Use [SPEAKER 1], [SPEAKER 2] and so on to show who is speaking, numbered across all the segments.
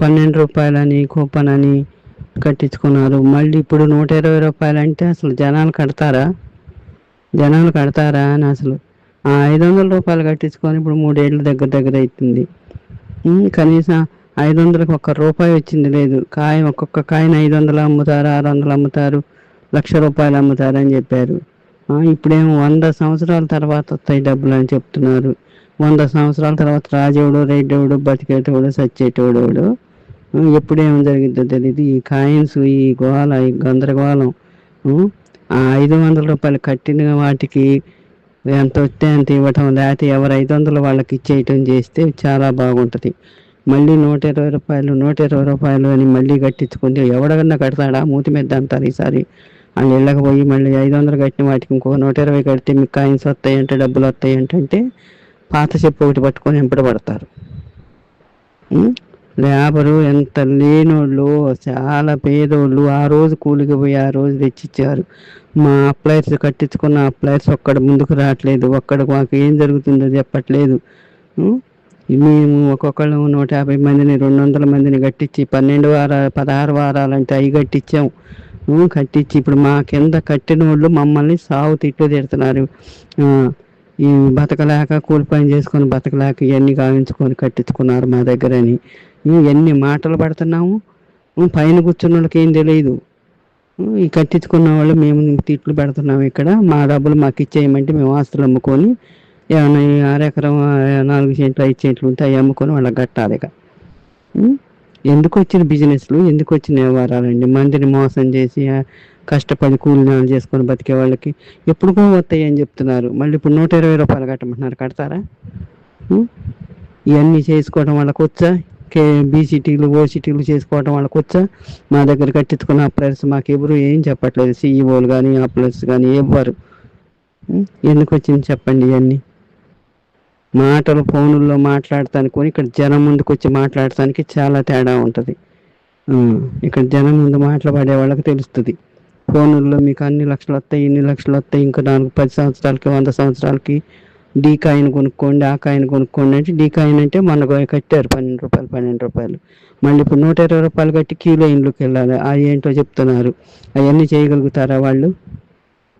[SPEAKER 1] పన్నెండు రూపాయలని కూపన్ అని కట్టించుకున్నారు. మళ్ళీ ఇప్పుడు నూట ఇరవై రూపాయలు అంటే అసలు జనాలు కడతారా? జనాలు కడతారా అని అసలు. ఆ ఐదు వందల రూపాయలు కట్టించుకొని ఇప్పుడు మూడేళ్ళ దగ్గర దగ్గర అవుతుంది కనీసం ఐదు వందలకు ఒక్క రూపాయి వచ్చింది లేదు. కాయ ఒక్కొక్క కాయని ఐదు వందలు అమ్ముతారు ఆరు వందలు అమ్ముతారు లక్ష రూపాయలు అమ్ముతారు అని చెప్పారు. ఇప్పుడేమో వంద సంవత్సరాల తర్వాత వస్తాయి డబ్బులు అని చెప్తున్నారు. వంద సంవత్సరాల తర్వాత రాజేవుడు రెడ్డేవుడు బతికేటోడు సచ్చేటోడు ఆ, ఎప్పుడేం జరిగిద్దో తెలియదు ఈ కాయిన్స్ ఈ గోళ ఈ గందరగోళం ఆ, ఐదు వందల రూపాయలు కట్టిన వాటికి ఎంత వస్తే అంత ఇవ్వటం లేకపోతే ఎవరు ఐదు వందలు వాళ్ళకి ఇచ్చేయటం చేస్తే చాలా బాగుంటుంది. మళ్ళీ నూట ఇరవై రూపాయలు నూట ఇరవై రూపాయలు అని మళ్ళీ కట్టించుకుంటే ఎవడన్నా కడతాడా? మూతి మీద అంటారు ఈసారి. వాళ్ళు ఇళ్ళకి పోయి మళ్ళీ ఐదు వందలు కట్టిన వాటికి ఇంకో నూట ఇరవై కడితే మీకు కాయిన్స్ వస్తాయంటే డబ్బులు వస్తాయి అంటే పాత చెప్పు ఒకటి పట్టుకొని వెంపడ పడతారు. లేబరు ఎంత లేనోళ్ళు చాలా పేదోళ్ళు ఆ రోజు కూలికి పోయి ఆ రోజు తెచ్చిచ్చారు. మా అప్లయర్స్ కట్టించుకున్న అప్లయర్స్ ఒక్కడ ముందుకు రావట్లేదు ఒక్కడ మాకు ఏం జరుగుతుందో చెప్పట్లేదు. మేము ఒక్కొక్కళ్ళు నూట యాభై మందిని రెండు వందల మందిని కట్టించి పన్నెండు వారాలు పదహారు వారాలంటే అవి కట్టించాం. కట్టించి ఇప్పుడు మా కింద కట్టిన వాళ్ళు మమ్మల్ని సాగు తిట్టు తిడుతున్నారు. ఈ బతకలేక కూలి పని చేసుకొని బతకలేక ఇవన్నీ గావించుకొని కట్టించుకున్నారు మా దగ్గర అని ఎన్ని మాటలు పడుతున్నాము? పైన కూర్చున్న వాళ్ళకి ఏం తెలియదు ఈ కట్టించుకున్న వాళ్ళు మేము తిట్లు పెడుతున్నాము ఇక్కడ. మా డబ్బులు మాకు ఇచ్చేయమంటే మేము ఆస్తులు అమ్ముకొని ఏమైనా ఈ అరెకరం నాలుగు సెంట్లు ఐదు సెంట్లు ఉంటే అవి అమ్ముకొని వాళ్ళకి కట్టాలి ఇక. ఎందుకు వచ్చిన బిజినెస్లు? ఎందుకు వచ్చిన వ్యవహారాలండి? మందిని మోసం చేసి కష్టపడి కూలినాలు చేసుకొని బతికే వాళ్ళకి ఎప్పుడుకో వస్తాయి అని చెప్తున్నారు. మళ్ళీ ఇప్పుడు నూట ఇరవై రూపాయలు కట్టమంటున్నారు. కడతారా? ఇవన్నీ చేసుకోవడం వాళ్ళకు వచ్చా? కే బీసీటీలు ఓసీటీలు చేసుకోవడం వాళ్ళకు వచ్చా? మా దగ్గర కట్టించుకున్న అప్లయర్స్ మాకు ఎవరు ఏం చెప్పట్లేదు. సీఈఓలు కానీ అప్లయర్స్ కానీ ఎవ్వరు. ఎందుకు వచ్చింది చెప్పండి ఇవన్నీ? మాటలు ఫోనుల్లో మాట్లాడటానికి ఇక్కడ జనం ముందుకు వచ్చి మాట్లాడటానికి చాలా తేడా ఉంటుంది. ఇక్కడ జనం ముందు మాట్లాడే వాళ్ళకి తెలుస్తుంది. ఫోనుల్లో మీకు అన్ని లక్షలు వస్తాయి ఇన్ని లక్షలు వస్తాయి ఇంకా నాలుగు పది సంవత్సరాలకి వంద సంవత్సరాలకి డీ కాయిన్ కొనుక్కోండి ఆ కాయిన్ కొనుక్కోండి అంటే డీ కాయిన్ అంటే మనకు కట్టారు పన్నెండు రూపాయలు పన్నెండు రూపాయలు. మళ్ళీ ఇప్పుడు నూట ఇరవై రూపాయలు కట్టి క్యూలో ఇంట్లోకి వెళ్ళాలి. అవి ఏంటో చెప్తున్నారు. అవన్నీ చేయగలుగుతారా వాళ్ళు?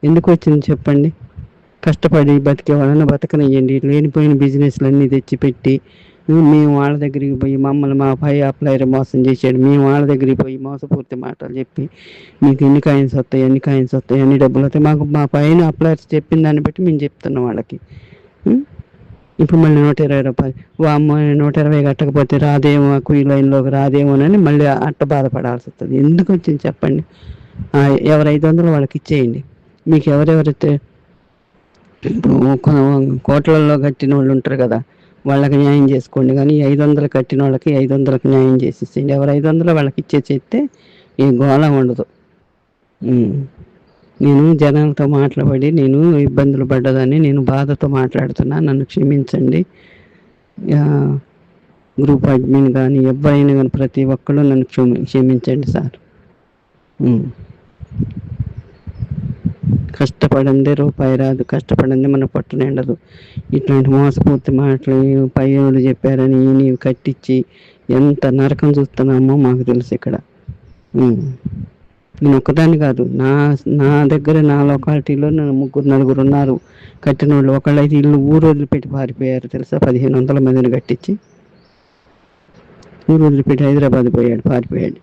[SPEAKER 1] ఎందుకు వచ్చింది చెప్పండి? కష్టపడి బతికే వాళ్ళని బతకనియ్యండి. లేనిపోయిన బిజినెస్లు అన్నీ తెచ్చిపెట్టి మేము వాళ్ళ దగ్గరికి పోయి మమ్మల్ని మా పై అప్లైర్ మోసం చేశాడు. మేము వాళ్ళ దగ్గరికి పోయి మోసపూర్తి మాటలు చెప్పి మీకు ఎన్ని కాయిన్స్ వస్తాయి ఎన్ని కాయిన్స్ వస్తాయి ఎన్ని డబ్బులు వస్తాయి మాకు మా పైన అప్లైర్స్ చెప్పిన దాన్ని బట్టి మేము చెప్తున్నాం వాళ్ళకి. ఇప్పుడు మళ్ళీ నూట ఇరవై రూపాయలు. వామ్మ నూట ఇరవై కట్టకపోతే రాదేమో ఈ లైన్లోకి రాదేమోనని మళ్ళీ అట్ట బాధపడాల్సి వస్తుంది. ఎందుకు వచ్చింది చెప్పండి? ఎవరు ఐదు వందలు వాళ్ళకి ఇచ్చేయండి. మీకు ఎవరెవరైతే ఇప్పుడు కోట్లల్లో కట్టిన వాళ్ళు ఉంటారు కదా వాళ్ళకి న్యాయం చేసుకోండి. కానీ ఐదు వందలు కట్టిన వాళ్ళకి ఐదు వందలకు న్యాయం చేసేసేయండి. ఎవరు ఐదు వందలు వాళ్ళకి ఇచ్చేసేస్తే ఈ గోళ ఉండదు. నేను జనాలతో మాట్లాడి నేను ఇబ్బందులు పడ్డదని నేను బాధతో మాట్లాడుతున్నా. నన్ను క్షమించండి. గ్రూప్ అడ్మిన్ కానీ ఎవరైనా కానీ ప్రతి ఒక్కళ్ళు నన్ను క్షమించండి సార్. కష్టపడిందే రూపాయి రాదు కష్టపడింది మన పట్టు నిండదు. ఇట్లాంటి మోసపూర్తి మాటలు పై వాళ్ళు చెప్పారని నీవు కట్టించి ఎంత నరకం చూస్తున్నామో మాకు తెలుసు ఇక్కడ. నేను ఒక్కదాన్ని కాదు నా నా దగ్గర నా లొకాలిటీలో ముగ్గురు నలుగురు ఉన్నారు. కట్టిన వాళ్ళు ఒకళ్ళైతే ఇల్లు ఊరు వదిలిపెట్టి పారిపోయారు తెలుసా? పదిహేను వందల మందిని కట్టించి ఊరు వదిలిపెట్టి హైదరాబాద్ పోయాడు పారిపోయాడు.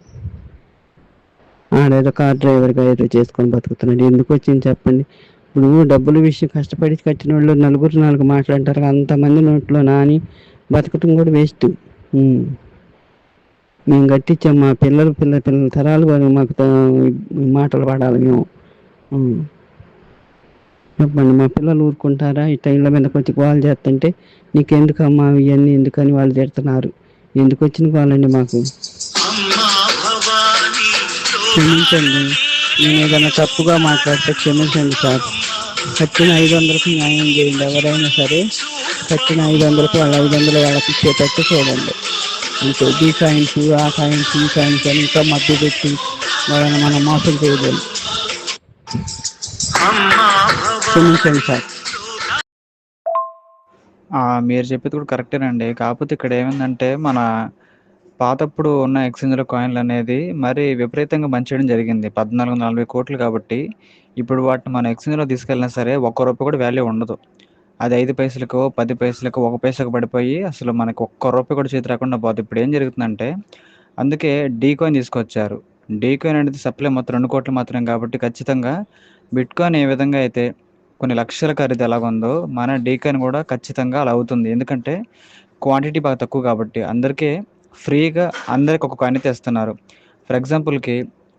[SPEAKER 1] ఆడేదో కార్ డ్రైవర్గా ఏదో చేసుకొని బతుకుతున్నాడు. ఎందుకు వచ్చింది చెప్పండి? ఇప్పుడు డబ్బుల విషయం కష్టపడి కట్టిన వాళ్ళు నలుగురు నాలుగు మాట్లాడతారు అంతమంది నోట్లో నాని బతకటం కూడా వేస్ట్. మేము కట్టించాం మా పిల్లలు పిల్ల పిల్లల తరాలు కూడా మాకు మాటలు పడాలి మేము. చెప్పండి మా పిల్లలు ఊరుకుంటారా? ఈ టైంల మీదకి వచ్చి గోల్ చేస్తుంటే నీకెందుకమ్మా ఇవన్నీ ఎందుకని వాళ్ళు తిడుతున్నారు? ఎందుకు వచ్చిన గోలండి మాకు? క్షమించండి. నేను ఏదైనా తప్పుగా మాట్లాడితే క్షమించండి సార్. కట్టిన ఐదు వందలకు న్యాయం చేయండి. ఎవరైనా సరే కట్టిన ఐదు వందలకు వాళ్ళ ఐదు వందలు వాళ్ళకి ఇచ్చేటట్టు చూడండి. అంతే. ఈ కాయిన్స్ ఆ కాయిన్స్ ఈ కాయిన్స్ అని ఇంకా మధ్య పెట్టి వాళ్ళని మనం మోసం చేయలేము. క్షమించండి సార్.
[SPEAKER 2] మీరు చెప్పేది కూడా కరెక్టేనండి కాకపోతే ఇక్కడ ఏమైందంటే మన పాతప్పుడు ఉన్న ఎక్స్చేంజ్ల కాయిన్లు అనేది మరి విపరీతంగా మంచేయడం జరిగింది. పద్నాలుగు నలభై కోట్లు కాబట్టి ఇప్పుడు వాటిని మన ఎక్స్చేంజ్లో తీసుకెళ్ళినా సరే ఒక్క రూపాయి కూడా వాల్యూ ఉండదు. అది ఐదు పైసలకు పది పైసలకు ఒక పైసకు పడిపోయి అసలు మనకు ఒక్క రూపాయి కూడా చేతి రాకుండా పోతుంది ఇప్పుడు ఏం జరుగుతుందంటే అందుకే డీ కాయిన్ తీసుకొచ్చారు. డీ కాయిన్ అనేది సప్లై మొత్తం రెండు కోట్లు మాత్రమే కాబట్టి ఖచ్చితంగా బిట్ కాయిన్ ఏ విధంగా అయితే కొన్ని లక్షల ఖరీదు ఎలాగుందో మన డీ కాయిన్ కూడా ఖచ్చితంగా అలా అవుతుంది. ఎందుకంటే క్వాంటిటీ బాగా తక్కువ కాబట్టి అందరికీ ఫ్రీగా అందరికి ఒక కాయిన్ అయితే ఇస్తున్నారు ఫర్ ఎగ్జాంపుల్కి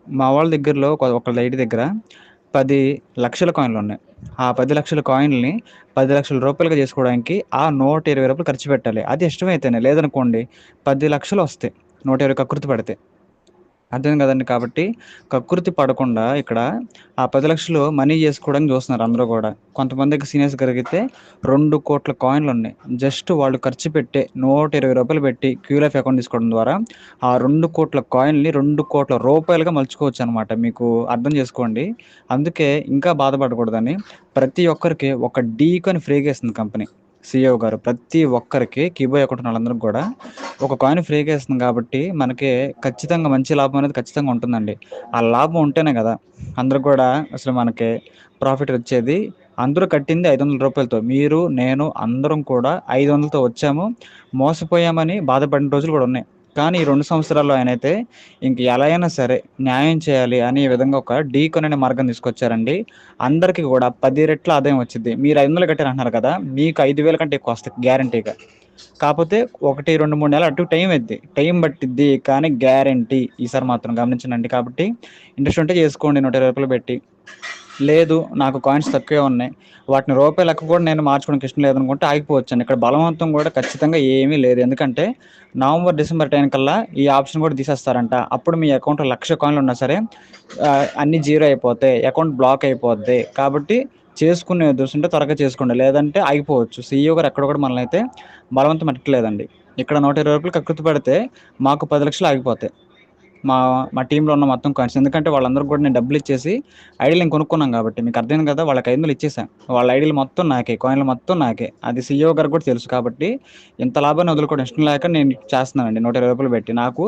[SPEAKER 2] మా వాళ్ళ దగ్గరలో ఒక ఒక లైట్ దగ్గర పది లక్షల కాయిన్లు ఉన్నాయి. ఆ పది లక్షల కాయిన్లని పది లక్షల రూపాయలుగా చేసుకోవడానికి ఆ నూట ఇరవై రూపాయలు ఖర్చు పెట్టాలి. అది ఇష్టమైతేనే లేదనుకోండి పది లక్షలు వస్తాయి నూట ఇరవై కకృతి పడితే. అర్థం కదండి. కాబట్టి కకృతి పడకుండా ఇక్కడ ఆ పది లక్షలు మనీ చేసుకోవడానికి చూస్తున్నారు అందరూ కూడా. కొంతమందికి సీనియర్స్ కలిగితే రెండు కోట్ల కాయిన్లు ఉన్నాయి. జస్ట్ వాళ్ళు ఖర్చు పెట్టే నూట ఇరవై రూపాయలు పెట్టి క్యూలైఫ్ అకౌంట్ తీసుకోవడం ద్వారా ఆ రెండు కోట్ల కాయిన్ని రెండు కోట్ల రూపాయలుగా మలుచుకోవచ్చు అనమాట మీకు అర్థం చేసుకోండి. అందుకే ఇంకా బాధపడకూడదని ప్రతి ఒక్కరికి ఒక డీ అని ఫ్రీగా ఇస్తుంది కంపెనీ. సిఇఓ గారు ప్రతి ఒక్కరికి కీబోయ్ అకౌంట్ ఉన్న వాళ్ళందరికీ కూడా ఒక కాయిన్ ఫ్రీగా ఇస్తుంది కాబట్టి మనకి ఖచ్చితంగా మంచి లాభం అనేది ఖచ్చితంగా ఉంటుందండి. ఆ లాభం ఉంటేనే కదా అందరూ కూడా అసలు మనకి ప్రాఫిట్ వచ్చేది. అందరూ కట్టింది ఐదు వందల రూపాయలతో. మీరు నేను అందరం కూడా ఐదు వందలతో వచ్చాము. మోసపోయామని బాధపడిన రోజులు కూడా ఉన్నాయి. కానీ ఈ రెండు సంవత్సరాల్లో ఆయన అయితే ఇంక ఎలా అయినా సరే న్యాయం చేయాలి అనే విధంగా ఒక డీ కొనని మార్గం తీసుకొచ్చారండి. అందరికీ కూడా పది రెట్ల ఆదాయం వచ్చింది. మీరు ఐదు వందలు కట్టారు అంటున్నారు కదా మీకు ఐదు వేల కంటే ఎక్కువ వస్తుంది గ్యారంటీగా. కాకపోతే ఒకటి రెండు మూడు నెలలు అటు టైం ఎద్ది టైం పట్టిద్ది కానీ గ్యారంటీ ఈసారి మాత్రం గమనించండి. కాబట్టి ఇంట్రెస్ట్ ఉంటే చేసుకోండి నూట ఇరవై రూపాయలు పెట్టి. లేదు నాకు కాయిన్స్ తక్కువే ఉన్నాయి. వాటిని రూపాయలు లెక్క కూడా నేను మార్చుకోవడానికి ఇష్టం లేదనుకుంటే ఆగిపోవచ్చండి. ఇక్కడ బలవంతం కూడా ఖచ్చితంగా ఏమీ లేదు. ఎందుకంటే నవంబర్ డిసెంబర్ టైం కల్లా ఈ ఆప్షన్ కూడా తీసేస్తారంట. అప్పుడు మీ అకౌంట్లో లక్ష కాయిన్లు ఉన్నా సరే అన్ని జీరో అయిపోతాయి అకౌంట్ బ్లాక్ అయిపోద్ది. కాబట్టి చేసుకునే దృష్టి త్వరగా చేసుకోండి. లేదంటే ఆగిపోవచ్చు. సీఈఓ గారు ఎక్కడ కూడా మనల్ని అయితే బలవంతం పెట్టలేదండి ఇక్కడ నూట ఇరవై రూపాయలు కక్కుతు పెడితే మాకు పది లక్షలు ఆగిపోతాయి. మా మా టీంలో ఉన్న మొత్తం కాయిన్స్ ఎందుకంటే వాళ్ళందరికీ కూడా నేను డబ్బులు ఇచ్చేసి ఐడీలు నేను కొనుక్కున్నాం కాబట్టి. మీకు అర్థమైంది కదా వాళ్ళకి ఐదు వందలు ఇచ్చేసాను వాళ్ళ ఐడీలు మొత్తం నాకే కాయిన్లు మొత్తం నాకే. అది సీఈఓ గారికి కూడా తెలుసు కాబట్టి ఇంత లాభాన్ని వదులుకోవడం ఇష్టం లేక నేను చేస్తున్నానండి. నూట ఇరవై రూపాయలు పెట్టి. నాకు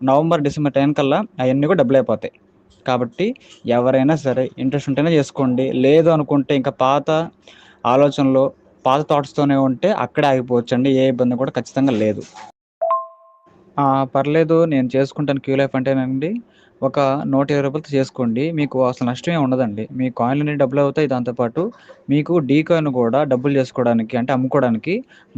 [SPEAKER 2] నవంబర్ డిసెంబర్ టైం కల్లా అవన్నీ కూడా డబ్బులు అయిపోతాయి. కాబట్టి ఎవరైనా సరే ఇంట్రెస్ట్ ఉంటేనే చేసుకోండి. లేదు అనుకుంటే ఇంకా పాత ఆలోచనలు పాత థాట్స్తోనే ఉంటే అక్కడే ఆగిపోవచ్చు అండి ఏ ఇబ్బంది కూడా ఖచ్చితంగా లేదు. పర్లేదు నేను చేసుకుంటాను క్యూ లైఫ్ అంటేనండి. ఒక నూట ఇరవై రూపాయలతో చేసుకోండి. మీకు అసలు నష్టమే ఉండదండి. మీ కాయిన్లు అనేవి డబ్బులు అవుతాయి. దాంతోపాటు మీకు డీ కాయిన్ కూడా డబ్బులు చేసుకోవడానికి అంటే అమ్ముకోవడానికి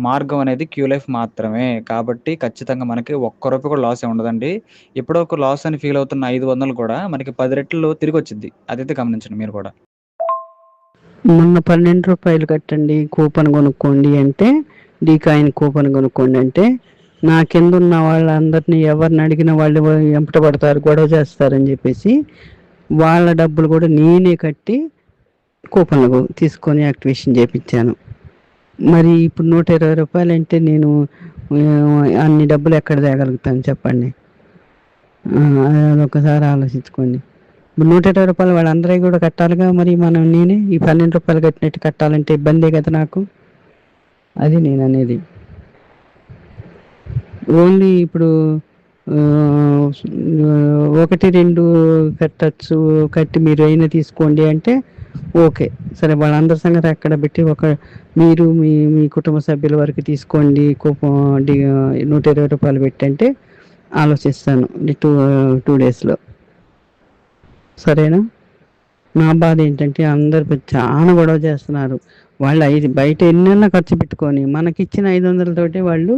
[SPEAKER 2] మార్గం అనేది క్యూ లైఫ్ మాత్రమే. కాబట్టి ఖచ్చితంగా మనకి ఒక్క రూపాయి కూడా లాస్ ఉండదండి. ఇప్పుడు ఒక లాస్ అని ఫీల్ అవుతున్న ఐదు వందలు కూడా మనకి పది రెట్లు తిరిగి వచ్చింది అదైతే గమనించండి మీరు కూడా.
[SPEAKER 1] మొన్న పన్నెండు రూపాయలు కట్టండి. కూపన్ కొనుక్కోండి అంటే డీ కాయిన్ కూపన్ కొనుక్కోండి అంటే నా కింద ఉన్న వాళ్ళందరినీ ఎవరిని అడిగిన వాళ్ళు ఎంపట పడతారు గొడవ చేస్తారని చెప్పేసి వాళ్ళ డబ్బులు కూడా నేనే కట్టి కూపన్లు తీసుకొని యాక్టివేషన్ చేయించాను మరి ఇప్పుడు నూట ఇరవై రూపాయలు అంటే నేను అన్ని డబ్బులు ఎక్కడ తేగలుగుతాను చెప్పండి? ఆ, అదొకసారి ఆలోచించుకోండి. ఇప్పుడు నూట ఇరవై రూపాయలు వాళ్ళందరూ కూడా కట్టాలిగా మరి మనం నేనే ఈ పన్నెండు రూపాయలు కట్టినట్టు కట్టాలంటే ఇబ్బందే కదా నాకు? అది నేను అనేది. ఓన్లీ ఇప్పుడు ఒకటి రెండు కట్టచ్చు కట్టి మీరు అయినా తీసుకోండి అంటే ఓకే. సరే వాళ్ళందరి సంగతి అక్కడ పెట్టి ఒక మీరు మీ మీ కుటుంబ సభ్యుల వరకు తీసుకోండి నూట ఇరవై రూపాయలు పెట్టి అంటే ఆలోచిస్తాను టూ టూ డేస్లో. సరేనా? నా బాధ ఏంటంటే అందరు చాలా గొడవ చేస్తున్నారు. వాళ్ళు ఐదు బయట ఎన్నెన్న ఖర్చు పెట్టుకొని మనకిచ్చిన ఐదు వందలతోటి వాళ్ళు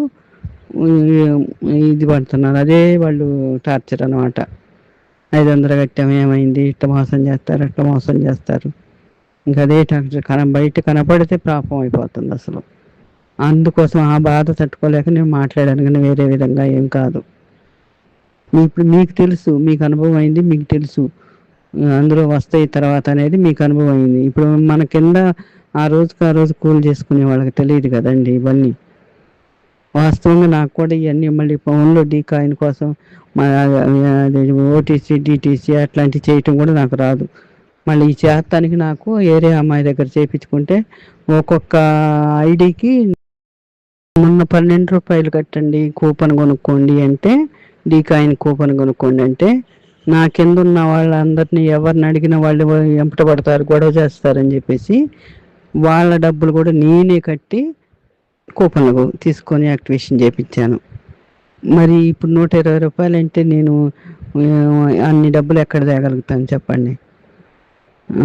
[SPEAKER 1] ఇది పడుతున్నారు. అదే వాళ్ళు టార్చర్ అనమాట ఐదు వందలు కట్టాము ఏమైంది? ఇట్లా మోసం చేస్తారు అట్లా మోసం చేస్తారు. ఇంకా అదే టార్చర్ కన బయట కనపడితే ప్రాపం అయిపోతుంది అసలు. అందుకోసం ఆ బాధ తట్టుకోలేక నేను మాట్లాడాను కానీ వేరే విధంగా ఏం కాదు. ఇప్పుడు మీకు తెలుసు మీకు అనుభవం అయింది మీకు తెలుసు. అందులో వస్తాయి తర్వాత అనేది మీకు అనుభవం అయింది. ఇప్పుడు మన కింద ఆ రోజుకి ఆ రోజు కూల్ చేసుకునే వాళ్ళకి తెలియదు కదండి ఇవన్నీ. వాస్తవంగా నాకు కూడా ఇవన్నీ మళ్ళీ ఫోన్లో డీ కాయిన్ కోసం మా ఓటీసీ డిటీసీ అట్లాంటివి చేయటం కూడా నాకు రాదు. మళ్ళీ ఈ చేస్తానికి నాకు ఏరే అమ్మాయి దగ్గర చేయించుకుంటే ఒక్కొక్క ఐడికి మొన్న పన్నెండు రూపాయలు కట్టండి కూపన్ కొనుక్కోండి అంటే డీ కాయిన్ కూపన్ కొనుక్కోండి అంటే నా కింద ఉన్న వాళ్ళందరినీ ఎవరిని అడిగిన వాళ్ళు ఎంపట పడతారు గొడవ చేస్తారని చెప్పేసి వాళ్ళ డబ్బులు కూడా నేనే కట్టి కూపన్లకు తీసుకొని యాక్టివేషన్ చేయించాను మరి ఇప్పుడు నూట ఇరవై రూపాయలు అంటే నేను అన్ని డబ్బులు ఎక్కడ తేగలుగుతాను చెప్పండి? ఆ,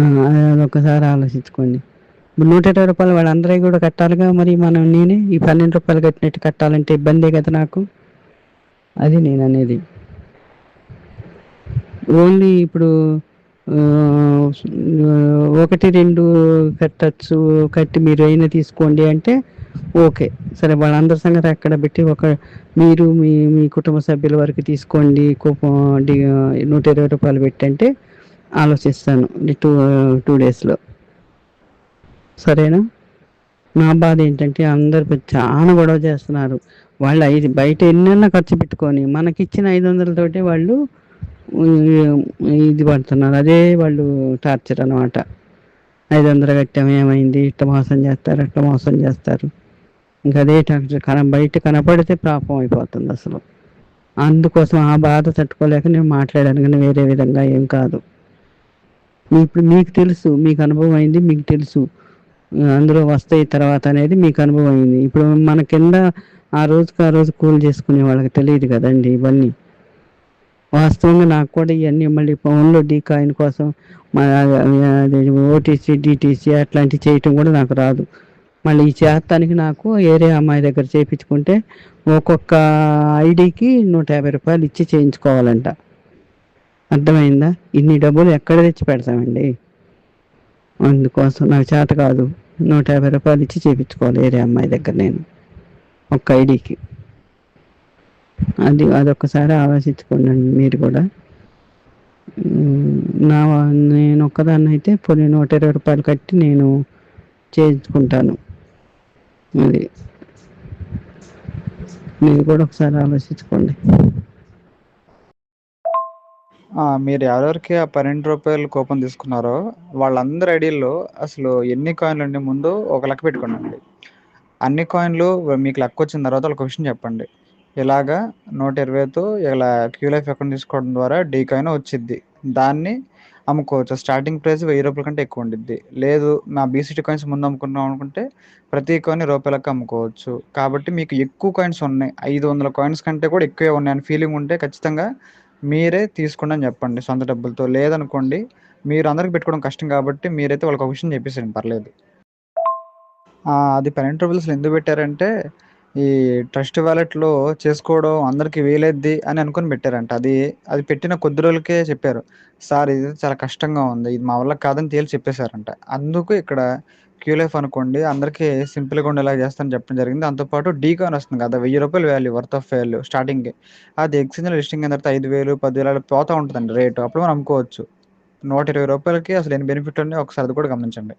[SPEAKER 1] అదొకసారి ఆలోచించుకోండి. ఇప్పుడు నూట ఇరవై రూపాయలు వాళ్ళందరూ కూడా కట్టాలిగా మరి మనం నేనే ఈ పన్నెండు రూపాయలు కట్టినట్టు కట్టాలంటే ఇబ్బందే కదా నాకు? అది నేను అనేది. ఓన్లీ ఇప్పుడు ఒకటి రెండు కట్టచ్చు కట్టి మీరు అయినా తీసుకోండి అంటే ఓకే. సరే వాళ్ళందరి సంగతి అక్కడ పెట్టి ఒక మీరు మీ మీ కుటుంబ సభ్యుల వరకు తీసుకోండి కూపం నూట ఇరవై రూపాయలు పెట్టి అంటే ఆలోచిస్తాను టూ టూ డేస్లో. సరేనా? నా బాధ ఏంటంటే అందరు చాలా గొడవ చేస్తున్నారు. వాళ్ళు ఐదు బయట ఎన్నైనా ఖర్చు పెట్టుకొని మనకిచ్చిన ఐదు వందలతోటి వాళ్ళు ఇది పడుతున్నారు. అదే వాళ్ళు టార్చర్ అనమాట ఐదు వందలు కట్టాము ఏమైంది? ఇట్లా మోసం చేస్తారు అట్లా మోసం చేస్తారు. ఇంకా అదే కన బయట కనపడితే పాపం అయిపోతుంది అసలు. అందుకోసం ఆ బాధ తట్టుకోలేక నేను మాట్లాడాను కానీ వేరే విధంగా ఏం కాదు. ఇప్పుడు మీకు తెలుసు మీకు అనుభవం అయింది మీకు తెలుసు. అందులో వస్తాయి తర్వాత అనేది మీకు అనుభవం అయింది. ఇప్పుడు మన కింద ఆ రోజుకి ఆ రోజు కూల్ చేసుకునే వాళ్ళకి తెలియదు కదండి ఇవన్నీ. వాస్తవంగా నాకు కూడా ఇవన్నీ మళ్ళీ ఫోన్లో డీ కాయిన్ కోసం ఓటీసీ డిటీసీ అట్లాంటివి చేయటం కూడా నాకు రాదు. మళ్ళీ ఈ చేస్తానికి నాకు ఏరే అమ్మాయి దగ్గర చేయించుకుంటే ఒక్కొక్క ఐడికి నూట యాభై రూపాయలు ఇచ్చి చేయించుకోవాలంట. అర్థమైందా? ఇన్ని డబ్బులు ఎక్కడ తెచ్చి పెడతామండి? అందుకోసం నాకు చేత కాదు. నూట యాభై రూపాయలు ఇచ్చి చేయించుకోవాలి ఏరే అమ్మాయి దగ్గర నేను ఒక్క ఐడికి. అది అదొక్కసారి ఆలోచించుకోండి మీరు కూడా. నా నేను ఒక్కదాన్ని అయితే పోనీ నూట ఇరవై రూపాయలు కట్టి నేను చేయించుకుంటాను. అది మీరు కూడా ఒకసారి ఆలోచించుకోండి.
[SPEAKER 2] మీరు ఎవరెవరికి ఆ పన్నెండు రూపాయలు కూపన్ తీసుకున్నారో వాళ్ళందరి ఐడియల్లో అసలు ఎన్ని కాయిన్లు ఉండే ముందు ఒక లెక్క పెట్టుకోండి. అన్ని కాయిన్లు మీకు లెక్క వచ్చిన తర్వాత ఒక క్వశ్చన్ చెప్పండి. ఇలాగా నూట ఇరవైతో ఇలా క్యూ లైఫ్ అకౌంట్ తీసుకోవడం ద్వారా డీ కాయిన్ వచ్చిద్ది. దాన్ని అమ్ముకోవచ్చు. స్టార్టింగ్ ప్రైస్ వెయ్యి రూపాయల కంటే ఎక్కువ ఉండిద్ది. లేదు నా బీసీటీ కాయిన్స్ ముందు అమ్ముకున్నాం అనుకుంటే ప్రతి కాయిన్ రూపాయలకు అమ్ముకోవచ్చు. కాబట్టి మీకు ఎక్కువ కాయిన్స్ ఉన్నాయి. ఐదు వందల కాయిన్స్ కంటే కూడా ఎక్కువే ఉన్నాయని ఫీలింగ్ ఉంటే ఖచ్చితంగా మీరే తీసుకోండి అని చెప్పండి సొంత డబ్బులతో. లేదనుకోండి మీరు అందరికి పెట్టుకోవడం కష్టం కాబట్టి మీరైతే వాళ్ళకి ఒక విషయం చెప్పేసారండి పర్లేదు. అది పన్నెండు రూపీస్ ఎందుకు పెట్టారంటే ఈ ట్రస్ట్ వ్యాలెట్లో చేసుకోవడం అందరికీ వీలైద్ది అని అనుకుని పెట్టారంట. అది అది పెట్టిన కొద్ది రోజులకే చెప్పారు. సార్ ఇది చాలా కష్టంగా ఉంది. ఇది మా వల్ల కాదని తేలి చెప్పేశారంట. అందుకు ఇక్కడ క్యూలైఫ్ అనుకోండి అందరికీ సింపుల్గా ఉండేలా చేస్తాను చెప్పడం జరిగింది. దాంతోపాటు డీకాన్ వస్తుంది కదా వెయ్యి రూపాయలు value worth of value starting అది ఎక్స్చేంజ్ లిస్టింగ్ అయిన తర్వాత ఐదు వేలు పదివేలు అలా పోతూ ఉంటుందండి రేటు. అప్పుడు మనం అమ్ముకోవచ్చు. నూట ఇరవై రూపాయలకి అసలు ఎన్ని బెనిఫిట్ ఉన్నాయో ఒకసారి అది కూడా గమనించండి.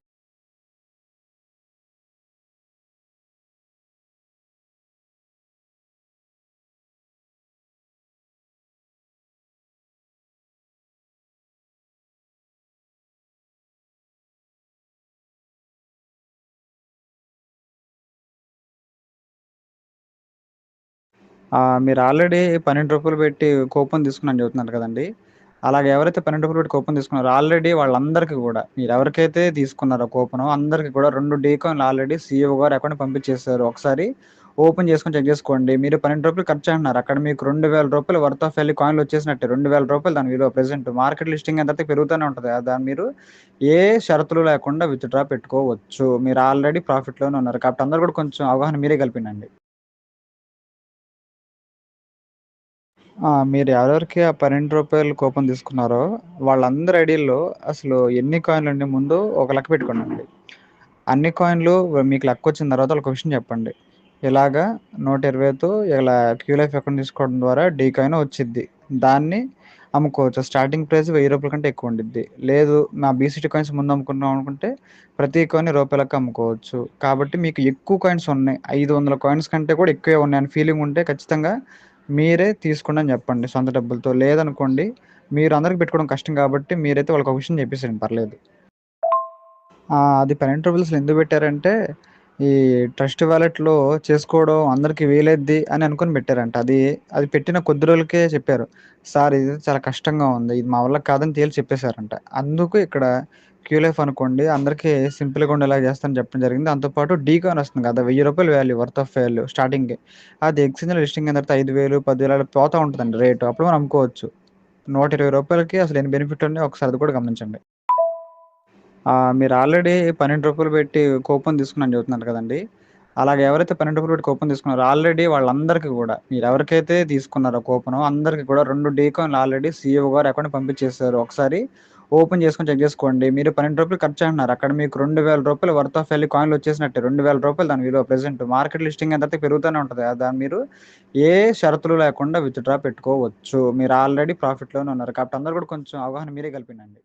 [SPEAKER 2] మీరు ఆల్రెడీ పన్నెండు రూపాయలు పెట్టి కూపన్ తీసుకున్నాను చెబుతున్నారు కదండి. అలాగే ఎవరైతే పన్నెండు రూపాయలు పెట్టి కూపన్ తీసుకున్నారో ఆల్రెడీ వాళ్ళందరికీ కూడా మీరు ఎవరికైతే తీసుకున్నారో కూపన్ అందరికీ కూడా రెండు డీ కాయిన్లు ఆల్రెడీ సీఈఓ గారు అకౌంట్ పంపించేశారు. ఒకసారి ఓపెన్ చేసుకొని చెక్ చేసుకోండి. మీరు పన్నెండు రూపాయలు ఖర్చు అంటున్నారు. అక్కడ మీకు రెండు వేల రూపాయలు వర్త్ ఆఫ్ వెళ్ళి కాయిన్లు వచ్చేసినట్టు. రెండు వేల రూపాయలు దాని విలువ ప్రెసెంట్ మార్కెట్ లిస్టింగ్ అంతా పెరుగుతూనే ఉంటుంది. దాన్ని మీరు ఏ షరతులు లేకుండా విత్డ్రా పెట్టుకోవచ్చు. మీరు ఆల్రెడీ ప్రాఫిట్లోనే ఉన్నారు. కాబట్టి అందరూ కూడా కొంచెం అవగాహన మీరే కలిపినండి ఆ! మీరు ఎవరెవరికి ఆ పన్నెండు రూపాయలు కూపన్ తీసుకున్నారో వాళ్ళందరి ఐడీల్లో అసలు ఎన్ని కాయిన్‌లుండి ముందు ఒక లెక్క పెట్టుకోండండి. అన్ని కాయిన్‌లు మీకు లెక్కొచ్చిన తర్వాత ఒక విషయం చెప్పండి. ఇలాగా 120తో ఇలా క్యూ లైఫ్ అకౌంట్ తీసుకోవడం ద్వారా డీ కాయిన్ వచ్చిద్ది. దాన్ని అమ్ముకోవచ్చు. స్టార్టింగ్ ప్రైస్ రూ. 1000 కంటే ఎక్కువ ఉండిద్ది. లేదు నా బీసీటీ కాయిన్స్ ముందు అమ్ముకున్నాం అనుకుంటే ప్రతి కాయిన్ రూపాయలకు అమ్ముకోవచ్చు. కాబట్టి మీకు ఎక్కువ కాయిన్స్ ఉన్నాయి. 500 కాయిన్స్ కంటే కూడా ఎక్కువే ఉన్నాయని ఫీలింగ్ ఉంటే ఖచ్చితంగా మీరే తీసుకోండి అని చెప్పండి సొంత డబ్బులతో. లేదనుకోండి మీరు అందరికి పెట్టుకోవడం కష్టం కాబట్టి మీరైతే వాళ్ళకి ఒక విషయం చెప్పేసేయండి పర్లేదు. అది పెరెంట్ 12 ఎందుకు పెట్టారంటే ఈ ట్రస్ట్ వ్యాలెట్లో చేసుకోవడం అందరికి వీలైద్ది అని అనుకుని పెట్టారంట. అది అది పెట్టిన కొద్ది రోజులకే చెప్పారు. సార్ ఇది చాలా కష్టంగా ఉంది. ఇది మా వల్ల కాదని తేల్చి చెప్పేసారంట. అందుకు ఇక్కడ క్యూ లైఫ్ అనుకోండి అందరికీ సింపుల్‌గా ఉండేలా చేస్తాను చెప్పడం జరిగింది. దాంతో పాటు వస్తుంది కదా! వెయ్యి రూపాయలు value worth of value starting అది ఎక్స్‌చేంజ్‌లో లిస్టింగ్ అయిన తర్వాత ఐదు వేలు పదివేలు అలా పోతూ ఉంటుందండి రేటు. అప్పుడు మనం అమ్ముకోవచ్చు. రూ. 120కి అసలు ఎన్ని బెనిఫిట్ ఉన్నాయి ఒకసారి అది కూడా గమనించండి. మీరు ఆల్రెడీ పన్నెండు రూపాయలు పెట్టి కూపన్ తీసుకున్నాను చెప్తున్నారు కదండి అలాగే ఎవరైతే పన్నెండు రూపాయలు పెట్టి కూపన్ తీసుకున్నారో ఆల్రెడీ వాళ్ళందరికీ కూడా మీరు ఎవరికైతే తీసుకున్నారో కూపన్ అందరికి కూడా రెండు డీకాన్లు ఆల్రెడీ సీఈఓ గారు అకౌంట్ పంపించేశారు ఒకసారి ఓపెన్ చేసుకొని చెక్ చేసుకోండి. మీరు పన్నెండు రూపాయలు ఖర్చు అంటున్నారు. అక్కడ మీకు రెండు వేల రూపాయలు వర్త్ ఆఫ్ వెళ్ళి కాయిన్లు వచ్చినట్టే రెండు వేల రూపాయలు దాని విలువ ప్రెసెంట్ మార్కెట్ లిస్టింగ్ ఎంత పెరుగుతూనే ఉంటుంది దాన్ని మీరు ఏ షరతులు లేకుండా విత్‌డ్రా పెట్టుకోవచ్చు. మీరు ఆల్రెడీ ప్రాఫిట్‌లోనే ఉన్నారు. కాబట్టి అందరు కూడా కొంచెం అవగాహన మీరే కల్పిండండి.